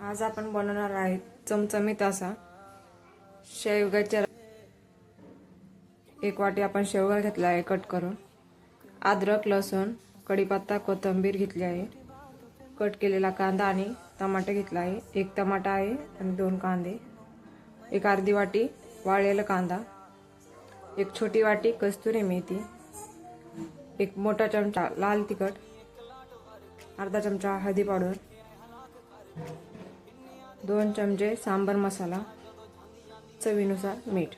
आज आपण बनवणार आहे चमचमीत असा. शेवग्याच्या एक वाटी आपण शेवगा घेतला आहे कट करून. अद्रक लसूण कढीपत्ता कोथिंबीर घेतली आहे. कट केलेला कांदा आणि टमाटे घेतला आहे. एक टमाटा आहे आणि दोन कांदे. एक अर्धी वाटी वाळलेला कांदा. एक छोटी वाटी कस्तुरी मेथी. एक मोठा चमचा लाल तिखट. अर्धा चमचा हळदी पावडर. दोन चमचे सांबर मसाला चवीनुसार मीठ.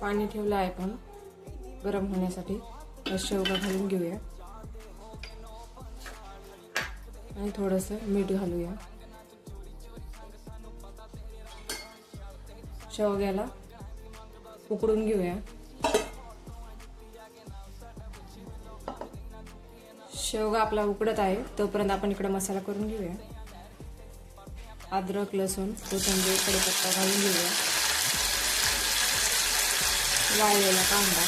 पाणी ठेवलं आहे पण गरम होण्यासाठी शेवगा घालून घेऊया. आणि थोडंसं मीठ घालूया. शेवग्याला उकडून घेऊया. शेवगा आपला उकडत आहे तोपर्यंत आपण इकडे मसाला करून घेऊया. अद्रक लसूण कोथिंबीर कडीपत्ता घालून घेऊया. वाळलेला कांदा.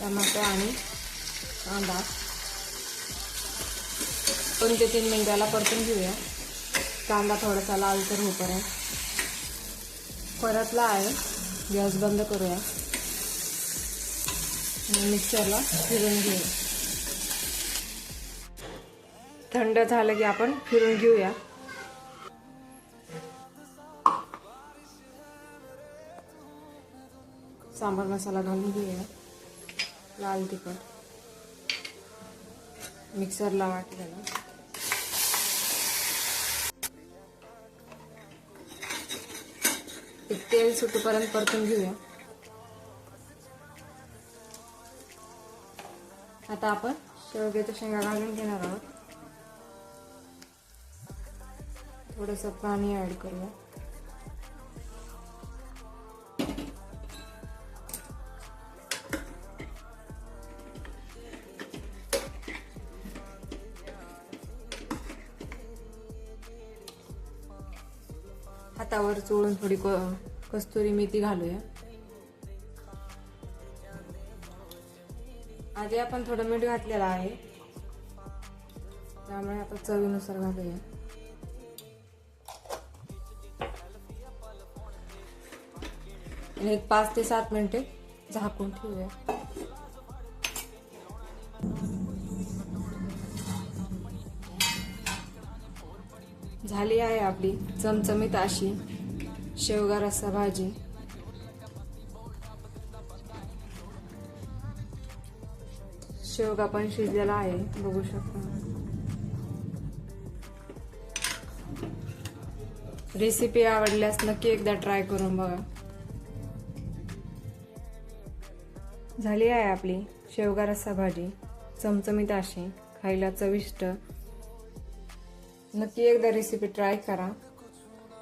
टमाटो आणि कांदा. दोन ते तीन मिनिटाला परतून घेऊया. कांदा थोडासा लाल तर होईपर्यंत. परतला आहे. गॅस बंद करूया. आणि मिक्सरला फिरून घेऊया. थंड झालं की आपण फिरून घेऊया. सांबार मसाला घालून घेऊया. लाल तिखट. मिक्सरला वाटलेला. एक तेल सुटूपर्यंत परतून घेऊया. आता आपण शेवग्याच्या शेंगा घालून घेणार आहोत. थोडस पाणी ऍड करूया. हातावर चोळून थोडी कस्तुरी मेथी घालूया. आधी आपण थोडं मीठ घातलेलं आहे. त्यामुळे आता चवीनुसार घालूया. आणि एक पाच ते सात मिनिटे झाकून ठेवूया. झाली आहे आपली चमचमीत अशी. शेवगा रस्सा भाजी शेवगा पण शिजलेला आहे बघू शकता. रेसिपी आवडल्यास नक्की एकदा ट्राय करून बघा. झाली आहे आपली शेवगा रस्सा भाजी चमचमीत अशी खायला चविष्ट. नक्की एकदा रेसिपी ट्राय करा.